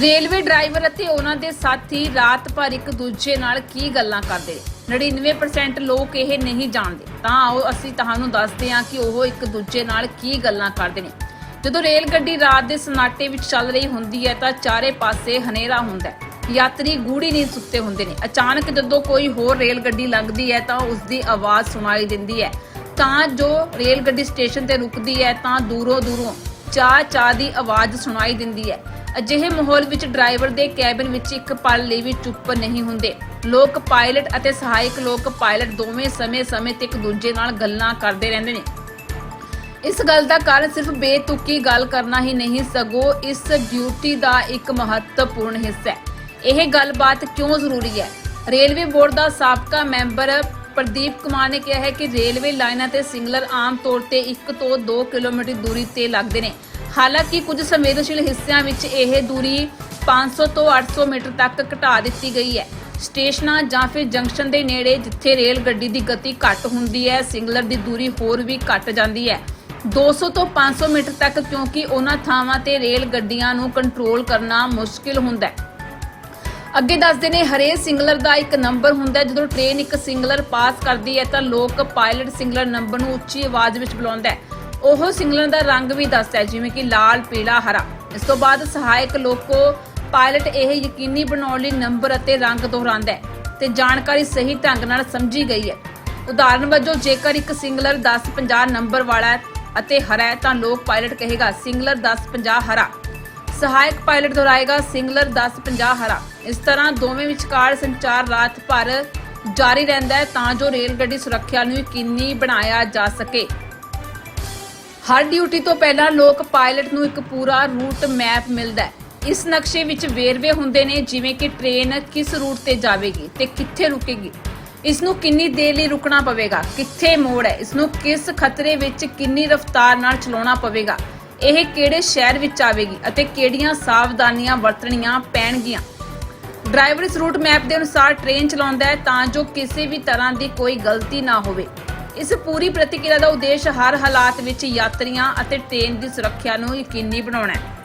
Railway driver ਅਤੇ ਉਹਨਾਂ ਦੇ ਸਾਥੀ ਰਾਤ ਭਰ ਇੱਕ ਦੂਜੇ ਨਾਲ ਕੀ ਗੱਲਾਂ ਕਰਦੇ? ਨੇ 99% ਲੋਕ ਇਹ ਨਹੀਂ ਜਾਣਦੇ। ਤਾਂ ਆਓ ਅਸੀਂ ਤੁਹਾਨੂੰ ਦੱਸਦੇ ਹਾਂ ਕਿ ਉਹ ਇੱਕ ਦੂਜੇ ਨਾਲ ਕੀ ਗੱਲਾਂ ਕਰਦੇ ਨੇ। ਜਦੋਂ ਰੇਲ ਗੱਡੀ ਰਾਤ ਦੇ ਸਨਾਟੇ ਵਿੱਚ ਚੱਲ ਰਹੀ ਹੁੰਦੀ ਹੈ ਤਾਂ ਚਾਰੇ ਪਾਸੇ ਹਨੇਰਾ ਹੁੰਦਾ ਹੈ। ਯਾਤਰੀ ਗੂੜੀ ਨੀਂਦ ਸੁੱਤੇ ਹੁੰਦੇ ਨੇ। ਅਚਾਨਕ ਜਦੋਂ ਕੋਈ ਹੋਰ ਰੇਲ ਗੱਡੀ ਲੰਘਦੀ ਹੈ ਤਾਂ ਉਸ ਦੀ ਆਵਾਜ਼ ਸੁਣਾਈ ਦਿੰਦੀ ਹੈ। ਤਾਂ ਜੋ ਰੇਲ ਗੱਡੀ ਸਟੇਸ਼ਨ ਤੇ ਰੁਕਦੀ ਹੈ ਤਾਂ ਦੂਰੋਂ ਦੂਰੋਂ ਚਾਹ ਚਾਹ ਦੀ ਆਵਾਜ਼ ਸੁਣਾਈ ਦਿੰਦੀ ਹੈ। ਅਜਿਹੇ ਮਾਹੌਲ ਵਿੱਚ ਡਰਾਈਵਰ ਦੇ ਕੈਬਿਨ ਵਿੱਚ ਇੱਕ ਪਲ ਲਈ ਵੀ ਚੁੱਪ ਨਹੀਂ ਹੁੰਦੇ। ਲੋਕ ਪਾਇਲਟ ਅਤੇ ਸਹਾਇਕ ਲੋਕ ਪਾਇਲਟ ਦੋਵੇਂ ਸਮੇਂ-ਸਮੇਂ ਤੇ ਇੱਕ ਦੂਜੇ ਨਾਲ ਗੱਲਾਂ ਕਰਦੇ ਰਹਿੰਦੇ ਨੇ। ਇਸ ਗੱਲ ਦਾ ਕਾਰਨ ਸਿਰਫ ਬੇਤੁਕੀ ਗੱਲ ਕਰਨਾ ਹੀ ਨਹੀਂ, ਸਗੋਂ ਇਸ ਡਿਊਟੀ ਦਾ ਇੱਕ ਮਹੱਤਵਪੂਰਨ ਹਿੱਸਾ ਹੈ। ਇਹ ਗੱਲਬਾਤ ਕਿਉਂ ਜ਼ਰੂਰੀ ਹੈ? ਰੇਲਵੇ ਬੋਰਡ ਦਾ ਸਾਬਕਾ ਮੈਂਬਰ ਪ੍ਰਦੀਪ ਕੁਮਾਰ ਨੇ ਕਿਹਾ ਹੈ ਕਿ ਰੇਲਵੇ ਲਾਈਨਾਂ ਤੇ ਸਿੰਗਲਰ ਆਮ ਤੌਰ ਤੇ 1 ਤੋਂ 2 ਕਿਲੋਮੀਟਰ ਦੂਰੀ ਤੇ ਲੱਗਦੇ ਨੇ। ਹਾਲਾਂਕਿ ਕੁਝ ਸੰਵੇਦਨਸ਼ੀਲ ਹਿੱਸਿਆਂ ਵਿੱਚ ਇਹ ਦੂਰੀ 500 ਤੋਂ 800 ਮੀਟਰ ਤੱਕ ਘਟਾ ਦਿੱਤੀ ਗਈ ਹੈ। ਸਟੇਸ਼ਨਾਂ ਜਾਂ ਫਿਰ ਜੰਕਸ਼ਨ ਦੇ ਨੇੜੇ ਜਿੱਥੇ ਰੇਲ ਗੱਡੀ ਦੀ ਗਤੀ ਘੱਟ ਹੁੰਦੀ ਹੈ, ਸਿੰਗਲਰ ਦੀ ਦੂਰੀ ਹੋਰ ਵੀ ਘਟ ਜਾਂਦੀ ਹੈ। 200 ਤੋਂ 500 ਮੀਟਰ ਤੱਕ ਕਿਉਂਕਿ ਉਹਨਾਂ ਥਾਵਾਂ ਤੇ ਰੇਲ ਗੱਡੀਆਂ ਨੂੰ ਕੰਟਰੋਲ ਕਰਨਾ ਮੁਸ਼ਕਿਲ ਹੁੰਦਾ ਹੈ। ਅੱਗੇ ਦੱਸਦੇ ਨੇ, ਹਰੇਕ ਸਿੰਗਲਰ ਦਾ ਇੱਕ ਨੰਬਰ ਹੁੰਦਾ ਜਦੋਂ ਟ੍ਰੇਨ ਇੱਕ ਸਿੰਗਲਰ ਪਾਸ ਕਰਦੀ ਹੈ ਤਾਂ ਲੋਕ ਪਾਇਲਟ ਸਿੰਗਲਰ ਨੰਬਰ ਨੂੰ ਉੱਚੀ ਆਵਾਜ਼ ਵਿੱਚ ਬੁਲਾਉਂਦਾ ਹੈ। ਉਹ ਸਿੰਗਲਰ ਦਾ ਰੰਗ ਵੀ ਦੱਸਦਾ ਹੈ, ਜਿਵੇਂ ਕਿ ਲਾਲ, ਪੀਲਾ, ਹਰਾ। ਇਸ ਤੋਂ ਬਾਅਦ ਸਹਾਇਕ ਲੋਕੋ ਪਾਇਲਟ ਇਹ ਯਕੀਨੀ ਬਣਾਉਣ ਲਈ ਨੰਬਰ ਅਤੇ ਰੰਗ ਦੁਹਰਾਉਂਦਾ ਹੈ ਤੇ ਜਾਣਕਾਰੀ ਸਹੀ ਢੰਗ ਨਾਲ ਸਮਝੀ ਗਈ ਹੈ। ਉਦਾਹਰਨ ਵਜੋਂ, ਜੇਕਰ ਇੱਕ ਸਿੰਗਲਰ 1050 ਨੰਬਰ ਵਾਲਾ ਹੈ ਅਤੇ ਹਰਾ ਹੈ, ਤਾਂ ਲੋਕ ਪਾਇਲਟ ਕਹੇਗਾ, ਸਿੰਗਲਰ 1050 ਹਰਾ। ਸਹਾਇਕ ਪਾਇਲਟ ਦੁਹਰਾਏਗਾ, ਸਿੰਗਲਰ 1050 ਹਰਾ। ਇਸ ਤਰ੍ਹਾਂ ਦੋਵੇਂ ਵਿਚਕਾਰ ਸੰਚਾਰ ਰਾਤ ਭਰ ਜਾਰੀ ਰਹਿੰਦਾ ਹੈ ਤਾਂ ਜੋ ਰੇਲ ਗੱਡੀ ਸੁਰੱਖਿਆ ਨੂੰ ਯਕੀਨੀ ਬਣਾਇਆ ਜਾ ਸਕੇ। ਹਰ ਡਿਊਟੀ ਤੋਂ ਪਹਿਲਾਂ ਲੋਕ ਪਾਇਲਟ ਨੂੰ ਇੱਕ ਪੂਰਾ ਰੂਟ ਮੈਪ ਮਿਲਦਾ ਹੈ। ਇਸ ਨਕਸ਼ੇ ਵਿੱਚ ਵੇਰਵੇ ਹੁੰਦੇ ਨੇ, ਜਿਵੇਂ ਕਿ ਟ੍ਰੇਨ ਕਿਸ ਰੂਟ ਤੇ ਜਾਵੇਗੀ ਤੇ ਕਿੱਥੇ ਰੁਕੇਗੀ। ਇਸ ਨੂੰ ਕਿੰਨੀ ਦੇਰ ਲਈ ਰੁਕਣਾ ਪਵੇਗਾ, ਕਿੱਥੇ ਮੋੜ ਹੈ ਇਸ ਨੂੰ ਕਿਸ ਖਤਰੇ ਵਿੱਚ ਕਿੰਨੀ ਰਫ਼ਤਾਰ ਨਾਲ ਚਲਾਉਣਾ ਪਵੇਗਾ, ਇਹ ਕਿਹੜੇ ਸ਼ਹਿਰ ਵਿੱਚ ਆਵੇਗੀ ਅਤੇ ਕਿਹੜੀਆਂ ਸਾਵਧਾਨੀਆਂ ਵਰਤਣੀਆਂ ਪੈਣਗੀਆਂ। ਡਰਾਈਵਰ ਇਸ ਰੂਟ ਮੈਪ ਦੇ ਅਨੁਸਾਰ ਟ੍ਰੇਨ ਚਲਾਉਂਦਾ ਹੈ ਤਾਂ ਜੋ ਕਿਸੇ ਵੀ ਤਰ੍ਹਾਂ ਦੀ ਕੋਈ ਗਲਤੀ ਨਾ ਹੋਵੇ। ਇਸ ਪੂਰੀ ਪ੍ਰਤੀਕਿਰਿਆ ਦਾ ਉਦੇਸ਼ ਹਰ ਹਾਲਾਤ ਵਿੱਚ ਯਾਤਰੀਆਂ ਅਤੇ ਟ੍ਰੇਨ ਦੀ ਸੁਰੱਖਿਆ ਨੂੰ ਯਕੀਨੀ ਬਣਾਉਣਾ ਹੈ।